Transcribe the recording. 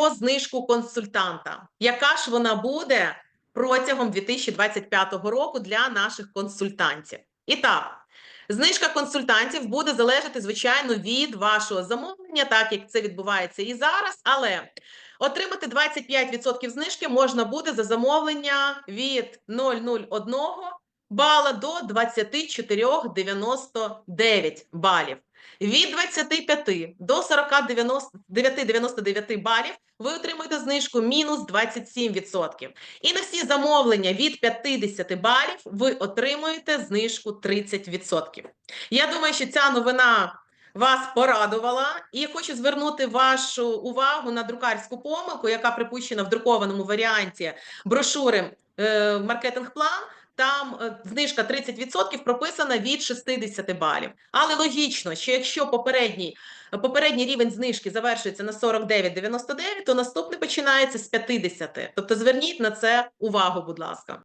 про знижку консультанта. Яка ж вона буде протягом 2025 року для наших консультантів? І так, знижка консультантів буде залежати, звичайно, від вашого замовлення, так як це відбувається і зараз. Але отримати 25% знижки можна буде за замовлення від 0,01 бала до 24,99 балів. Від 25 до 49,99 балів ви отримуєте знижку мінус 27%. І на всі замовлення від 50 балів ви отримуєте знижку 30%. Я думаю, що ця новина вас порадувала, і хочу звернути вашу увагу на друкарську помилку, яка припущена в друкованому варіанті брошури е, маркетинг-план. Там е, знижка 30% прописана від 60 балів. Але логічно, що якщо попередній, попередній рівень знижки завершується на 49,99, то наступний починається з 50. Тобто зверніть на це увагу, будь ласка.